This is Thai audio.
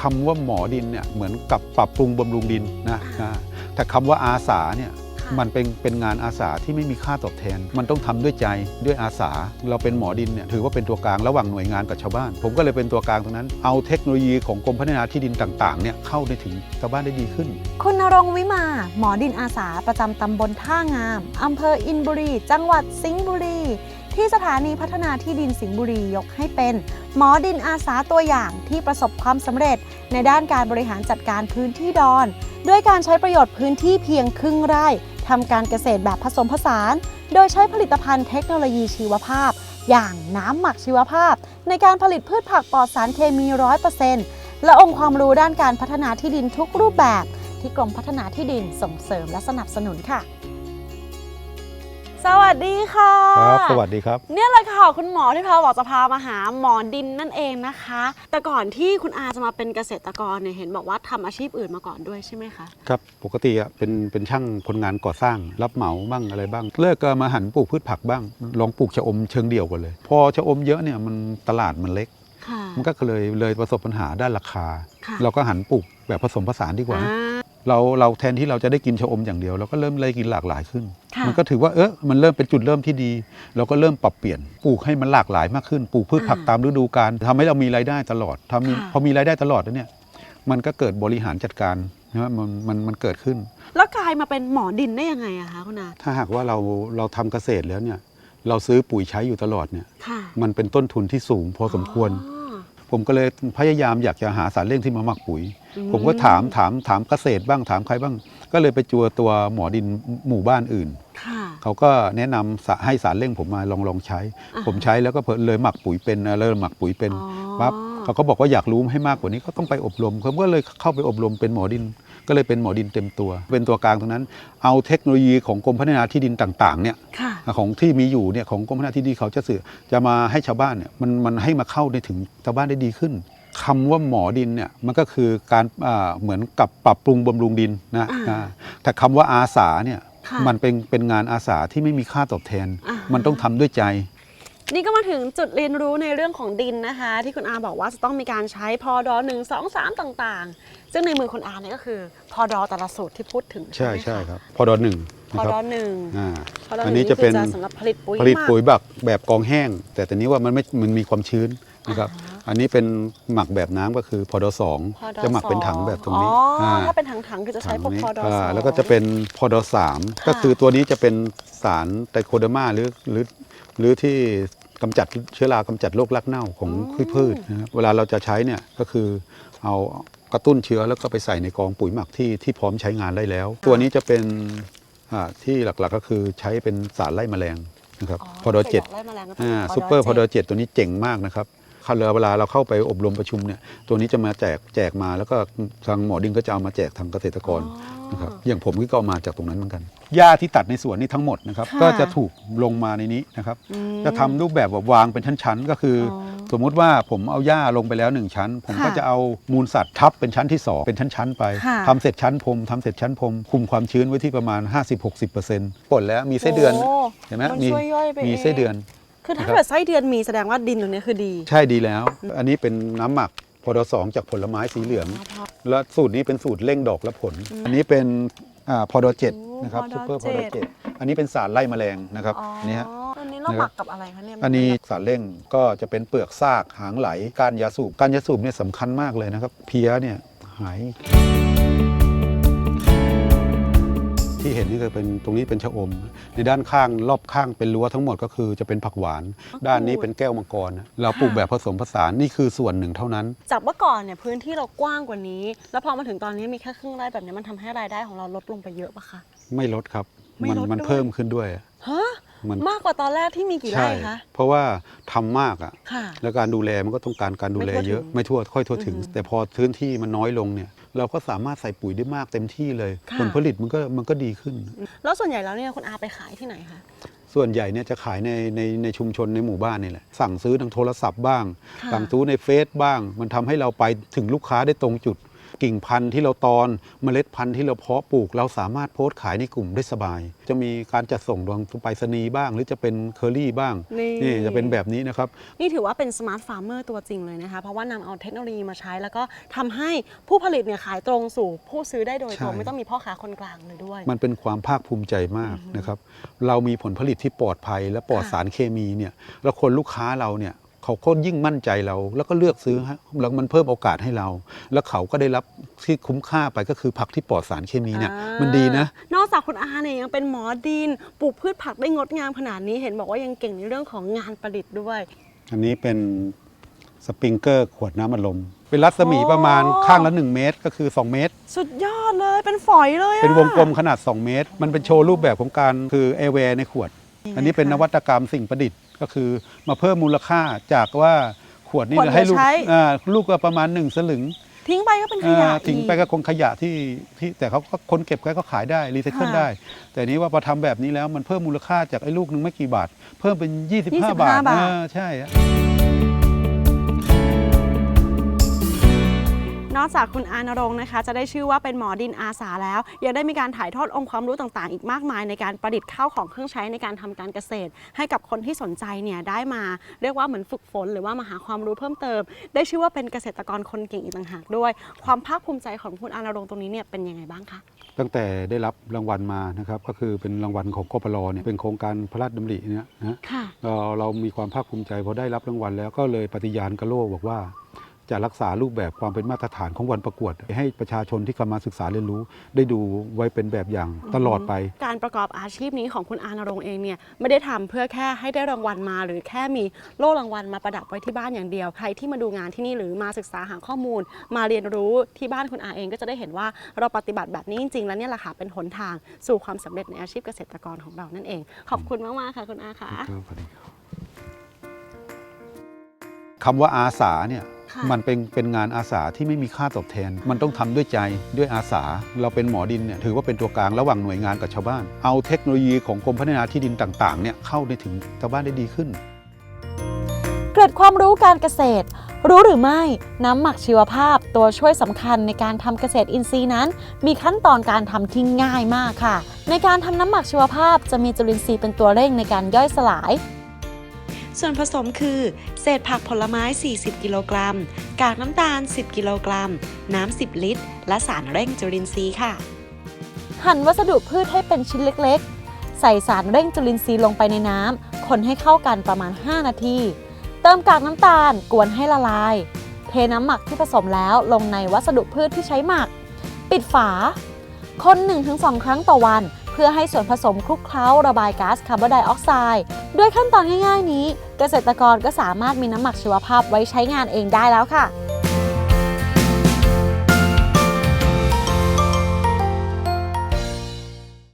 คำว่าหมอดินเนี่ยเหมือนกับปรับปรุงบำรุงดินนะนะแต่คำว่าอาสาเนี่ยค่ะมันเป็นเป็นงานอาสาที่ไม่มีค่าตอบแทน มันต้องทำด้วยใจด้วยอาสา เราเป็นหมอดินเนี่ยถือว่าเป็นตัวกลางระหว่างหน่วยงานกับชาวบ้าน ผมก็เลยเป็นตัวกลางตรงนั้น เอาเทคโนโลยีของกรมพัฒนาที่ดินต่างๆเนี่ยเข้าได้ถึงชาวบ้านได้ดีขึ้น คุณนรงค์วิมา หมอดินอาสาประจำตำบลท่างามอำเภออินบุรี จังหวัดสิงห์บุรี ที่สถานีพัฒนาที่ดินสิงห์บุรียกให้เป็นหมอดินอาสาตัวอย่างที่ประสบความสำเร็จ ในด้านการบริหารจัดการพื้นที่ดอน ด้วยการใช้ประโยชน์พื้นที่เพียงครึ่งไร่ทำการเกษตรแบบผสมผสาน โดยใช้ผลิตภัณฑ์เทคโนโลยีชีวภาพ อย่างน้ำหมักชีวภาพ ในการผลิตพืชผักปลอดสารเคมี 100%และองค์ความรู้ด้านการพัฒนาที่ดินทุกรูปแบบ ที่กรมพัฒนาที่ดินส่งเสริมและสนับสนุนค่ะ สวัสดีค่ะครับสวัสดีครับ เนี่ยแหละค่ะคุณหมอที่พาบอกจะพามาหาหมอดินนั่นเองนะคะ แต่ก่อนที่คุณอาจะมาเป็นเกษตรกรเนี่ยเห็นบอกว่าทำอาชีพอื่นมาก่อนด้วยใช่ไหมคะครับปกติอะเป็นเป็นช่างคนงานก่อสร้าง รับเหมาบ้างอะไรบ้าง เลิกก็มาหันปลูกพืชผักบ้าง ลองปลูกชะอมเชิงเดี่ยวกันเลย พอชะอมเยอะเนี่ยมันตลาดมันเล็กค่ะมันก็เลยเลยประสบปัญหาด้านราคาค่ะเราก็หันปลูกแบบผสมผสานดีกว่าอ่า เราเราแทนที่เราจะได้กินชะอมอย่างเดียวเราก็เริ่มเลยกินหลากหลายขึ้น ค่ะมันก็ถือว่าเออมันเริ่มเป็นจุดเริ่มที่ดี เราก็เริ่มปรับเปลี่ยนปลูกให้มันหลากหลายมากขึ้นปลูกพืชผักอ่าตามฤดูกาลทำให้เรามีรายได้ตลอดทำมีค่ะ พอมีรายได้ตลอดแล้วเนี่ยมันก็เกิดบริหารจัดการนะมันมันมันเกิดขึ้น แล้วกลายมาเป็นหมอดินได้ยังไงอะคะคุณอาถ้าหากว่าเราเราทำเกษตรแล้วเนี่ยเราซื้อปุ๋ยใช้อยู่ตลอดเนี่ยค่ะมันเป็นต้นทุนที่สูงพอสมควร อ๋อ ผมก็เลยพยายามอยากจะหาสารเร่งที่มาหมักปุ๋ยอืผมก็ถามถามถามเกษตรบ้างถามใครบ้าง ก็เลยไปจัวตัวหมอดินหมู่บ้านอื่นค่ะเขาก็แนะนำสะให้สารเร่งผมมาลองลองใช้อ่าผมใช้แล้วก็เพิ่เลยหมักปุ๋ยเป็นเริ่มหมักปุ๋ยเป็นอ๋อปั๊บเขาก็บอกว่าอยากรู้ให้มากกว่านี้ก็ต้องไปอบรมผมก็เลยเข้าไปอบรมเป็นหมอดิน ก็เลยเป็นหมอดินเต็มตัว เป็นตัวกลางตรงนั้น เอาเทคโนโลยีของกรมพัฒนาที่ดินต่างๆเนี่ยค่ะ ของที่มีอยู่เนี่ยของกรมพัฒนาที่ดินเขาจะสื่อจะมาให้ชาวบ้านเนี่ยมันมันให้มาเข้าในถึงชาวบ้านได้ดีขึ้นคำว่าหมอดินเนี่ยมันก็คือการอ่าเหมือนกับปรับปรุงบำรุงดินนะอ่าอ่าแต่คำว่าอาสาเนี่ยค่ะมันเป็นเป็นงานอาสาที่ไม่มีค่าตอบแทนอ่าฮะมันต้องทำด้วยใจนี่ก็มาถึงจุดเรียนรู้ในเรื่องของดินนะคะ ที่คุณอาบอกว่าจะต้องมีการใช้พอดอหนึ่งสองสามต่าง ๆ ซึ่งในมือคุณอาเนี่ยก็คือพอดอแต่ละสูตรที่พูดถึงใช่ไหมะใช่ครับพอดอหนึ่ง พนะอคดรัอบหนึ่งอ่าพอดอหอันนึ่งนี้นี่จะคืเป็อนจะสำหรับผลิตปุ๋ยผลิตหมัก ปุ๋ยบักแบบกองแห้ง แต่ตอนนี้ว่ามันไม่มันมีความชื้นนะครับอ่าอันนี้เป็นหมักแบบน้ำก็คือพอดอสองพอดอจะหมักเป็นถังสอแบบตรงนี้อ๋ออา ถ้าเป็นถังๆคือจะใช้พวกถังนี้พอดออ่าสอง แล้วก็จะเป็นพอดอสามค่ะ ก็คือตัวนี้จะเป็นสารไตรโคเดอร์มาหรือหรือหรือที่กำจัดเชื้อรากำจัดโรครากเน่าของพืชนะครับเวลาเราจะใช้เนี่ยก็คือเอากระตุ้นเชื้อแล้วก็ไปใส่ในกองปุ๋ยหมักที่ที่พร้อมใช้งานได้แล้ว ตัวนี้จะเป็นอ่า ที่หลักๆก็คือใช้เป็นสารไล่แมลงนะครับพอดอเจ็ดไล่แมลงก็ต้งอ่าพซูเปอร์พอดอจ็ดเจ็ดตัวนี้เจ๋งมากนะครับเขาเวลาเราเข้าไปอบรมประชุมเนี่ยตัวนี้จะมาแจกแจกมา แล้วก็ทางหมอดินก็จะเอามาแจกทางเกษตรกรอ๋อนะครับอย่างผมก็เอามาจากตรงนั้นเหมือนกันหญ้าที่ตัดในสวนนี่ทั้งหมดนะครับค่ะก็จะถูกลงมาในนี้นะครับอืมจะทำรูปแบบแบบวางเป็นชั้นๆ ก็คือออ สมมุติว่าผมเอาหญ้าลงไปแล้วหนึ่งชั้น ผมค่ะก็จะเอามูลสัตว์ทับเป็นชั้นที่สองเป็นชั้นๆไปค่ะทำเสร็จชั้นพรมทำเสร็จชั้นพรมคุมความชื้นไว้ที่ประมาณ 50-60%ผลแล้วมีไส้เดือนโเห็นไหมมันมีช่วยย่อยไปมีเองไส้เดือน คือถ้านะครับเกิดไส้เดือนมีแสดงว่าดินตรงนี้คือดี ใช่ดีแล้ว อันนี้เป็นน้ำหมักพอดสองจากผลไม้สีเหลือง และสูตรนี้เป็นสูตรเร่งดอกและผล อันนี้เป็นอาพอดเจ็ดโอ้นะครับพอดซูเปอร์พอดเจ็ดเจ็ดอันนี้เป็นสารไล่แมลงนะครับอ๋ออันนี้ฮะอั นนี้เรานะครับหมักกับอะไรคะเนี่ยอันนี้สารเร่งก็จะเป็นเปลือกซากหางไหลก้านยาสูบก้านยาสูบเนี่ยสำคัญมากเลยนะครับ เพี้ยเนี่ยหาย ที่เห็นนี่ก็เป็นตรงนี้เป็นชะอม ในด้านข้างรอบข้างเป็นรั้วทั้งหมดก็คือจะเป็นผักหวาน ด้านนี้เป็นแก้วมังกรนะเราปลูกแบบผสมผสานนี่คือส่วนหนึ่งเท่านั้น จากเมื่อก่อนเนี่ยพื้นที่เรากว้างกว่านี้ แล้วพอมาถึงตอนนี้มีแค่ครึ่งไร่แบบนี้มันทำให้รายได้ของเราลดลงไปเยอะปะคะไม่ลดครับไม่มันลดมันด้วยเพิ่มขึ้นด้วยฮะ มันมากกว่าตอนแรกที่มีกี่ไร่คะเพราะว่าทำมากอะค่ะแล้วการดูแลมันก็ต้องการการดูแลไม่ทั่วเยอะถึงไม่ทั่วค่อยทั่วถึงอือฮึแต่พอพื้นที่มันน้อยลงเนี่ยเราก็สามารถใส่ปุ๋ยได้มากเต็มที่เลยค่ะผลผลิตมันก็มันก็ดีขึ้น แล้วส่วนใหญ่แล้วเนี่ยคุณอาไปขายที่ไหนคะส่วนใหญ่เนี่ยจะขายในในในชุมชนในหมู่บ้านนี่แหละสั่งซื้อทางโทรศัพท์บ้างค่ะสั่งซื้อในเฟซบ้าง มันทำให้เราไปถึงลูกค้าได้ตรงจุด กิ่งพันธุ์ที่เราตอนเมล็ดพันธุ์ที่เราเพาะปลูก เราสามารถโพสต์ขายในกลุ่มได้สบาย จะมีการจัดส่งดวงไปรษณีย์บ้าง หรือจะเป็นเคอรี่บ้างนี่ จะเป็นแบบนี้นะครับ นี่ถือว่าเป็นสมาร์ทฟาร์มเมอร์ตัวจริงเลยนะคะ เพราะว่านำเอาเทคโนโลยีมาใช้ แล้วก็ทำให้ผู้ผลิตเนี่ยขายตรงสู่ผู้ซื้อได้โดยตรงใช่ ไม่ต้องมีพ่อค้าคนกลางเลยด้วย มันเป็นความภาคภูมิใจมากนะครับ เรามีผลผลิตที่ปลอดภัยและปลอดค่ะ สารเคมีเนี่ยแล้วคนลูกค้าเราเนี่ย เขาก็ยิ่งมั่นใจเรา แล้วก็เลือกซื้อฮะแล้วมันเพิ่มโอกาสให้เรา แล้วเขาก็ได้รับที่คุ้มค่าไปก็คือผักที่ปลอดสารเคมีเนี่ยอ่ามันดีนะ นอกจากคุณอาเนี่ยยังเป็นหมอดินปลูกพืชผักได้งดงามขนาดนี้เห็นบอกว่ายังเก่งในเรื่องของงานประดิษฐ์ด้วย อันนี้เป็นสปริงเกอร์ขวดน้ำอัดลม เป็นรัศมีโอ้ประมาณข้างละ 1 เมตร ก็คือ 2 เมตร สุดยอดเลยเป็นฝอยเลยอะเป็นวงกลมขนาด 2 เมตร มันเป็นโชว์รูปแบบของการคือแอร์แวร์ในขวดนี่ไงอันนี้เป็นคะนวัตกรรมสิ่งประดิษฐ์ ก็คือมาเพิ่มมูลค่าจากว่าขวดนี่ขวดให้ลูกเหลือใช้ อ่าลูกก็ประมาณ1สลึงทิ้งไปก็เป็นขยะอ่าทิ้งไปอีก็คงขยะที่ที่แต่เขาก็คนเก็บก็ขายได้รีไซเคิลค่ะได้ แต่นี้ว่าพอทำแบบนี้แล้วมันเพิ่มมูลค่าจากไอ้ลูกหนึงไม่กี่บาท เพิ่มเป็น 25 25บาทบาท อ่าใช่อะ นอกจากคุณอานรงค์นะคะ จะได้ชื่อว่าเป็นหมอดินอาสาแล้ว ยังได้มีการถ่ายทอดองค์ความรู้ต่างๆ อีกมากมายในการประดิษฐ์ข้าวของเครื่องใช้ในการทำการเกษตร ให้กับคนที่สนใจเนี่ยได้มาเรียกว่าเหมือนฝึกฝน หรือว่ามาหาความรู้เพิ่มเติม ได้ชื่อว่าเป็นเกษตรกรคนเก่งอีกต่างหากด้วย ความภาคภูมิใจของคุณอานรงค์ตรงนี้เนี่ยเป็นยังไงบ้างคะตั้งแต่ได้รับรางวัลมานะครับก็คือเป็นรางวัลของกปรเนี่ยเป็นโครงการพระราชดำริเนี่ยนะค่ะเราเรามีความภาคภูมิใจพอได้รับรางวัลแล้วก็เลยปฏิญาณกับโลกบอกว่า จะรักษารูปแบบความเป็นมาตรฐานของวันประกวด ให้ประชาชนที่กำลังศึกษาเรียนรู้ ได้ดูไว้เป็นแบบอย่างตลอดไป การประกอบอาชีพนี้ของคุณอานรงค์เองเนี่ยไม่ได้ทำเพื่อแค่ให้ได้รางวัลมา หรือแค่มีโล่รางวัลมาประดับไว้ที่บ้านอย่างเดียว ใครที่มาดูงานที่นี่หรือมาศึกษาหาข้อมูล มาเรียนรู้ที่บ้านคุณอาเองก็จะได้เห็นว่าเราปฏิบัติแบบนี้จริงๆ แล้วเนี่ยแหละค่ะเป็นหนทางสู่ความสำเร็จในอาชีพเกษตรกรของเรานั่นเอง ขอบคุณมากๆค่ะคุณอาค่ะครับสวัสดีครับคำว่าอาสาเนี่ยค่ะ มันเป็นเป็นงานอาสาที่ไม่มีค่าตอบแทน มันต้องทำด้วยใจด้วยอาสา เราเป็นหมอดินเนี่ยถือว่าเป็นตัวกลางระหว่างหน่วยงานกับชาวบ้าน เอาเทคโนโลยีของกรมพัฒนาที่ดินต่างๆเนี่ยเข้าในถึงชาวบ้านได้ดีขึ้น เกร็ดความรู้การเกษตร รู้หรือไม่น้ำหมักชีวภาพตัวช่วยสำคัญในการทำเกษตรอินทรีย์นั้น มีขั้นตอนการทำที่ง่ายมากค่ะ ในการทำน้ำหมักชีวภาพจะมีจุลินทรีย์เป็นตัวเร่งในการย่อยสลาย ส่วนผสมคือ เศษผักผลไม้ 40 กิโลกรัม กากน้ำตาล 10 กิโลกรัม น้ำ 10 ลิตร และสารเร่งจุลินทรีย์ค่ะ หั่นวัสดุพืชให้เป็นชิ้นเล็กๆ ใส่สารเร่งจุลินทรีย์ลงไปในน้ำคนให้เข้ากันประมาณ 5 นาที เติมกากน้ำตาลกวนให้ละลาย เทน้ำหมักที่ผสมแล้วลงในวัสดุพืชที่ใช้หมัก ปิดฝา คน 1-2 ครั้งต่อวัน เพื่อให้ส่วนผสมคลุกเคล้าระบายก๊าซคาร์บอนไดออกไซด์ ด้วยขั้นตอนง่าย ๆ นี้ เกษตรกรก็สามารถมีน้ำหมักชีวภาพไว้ใช้งานเองได้แล้วค่ะ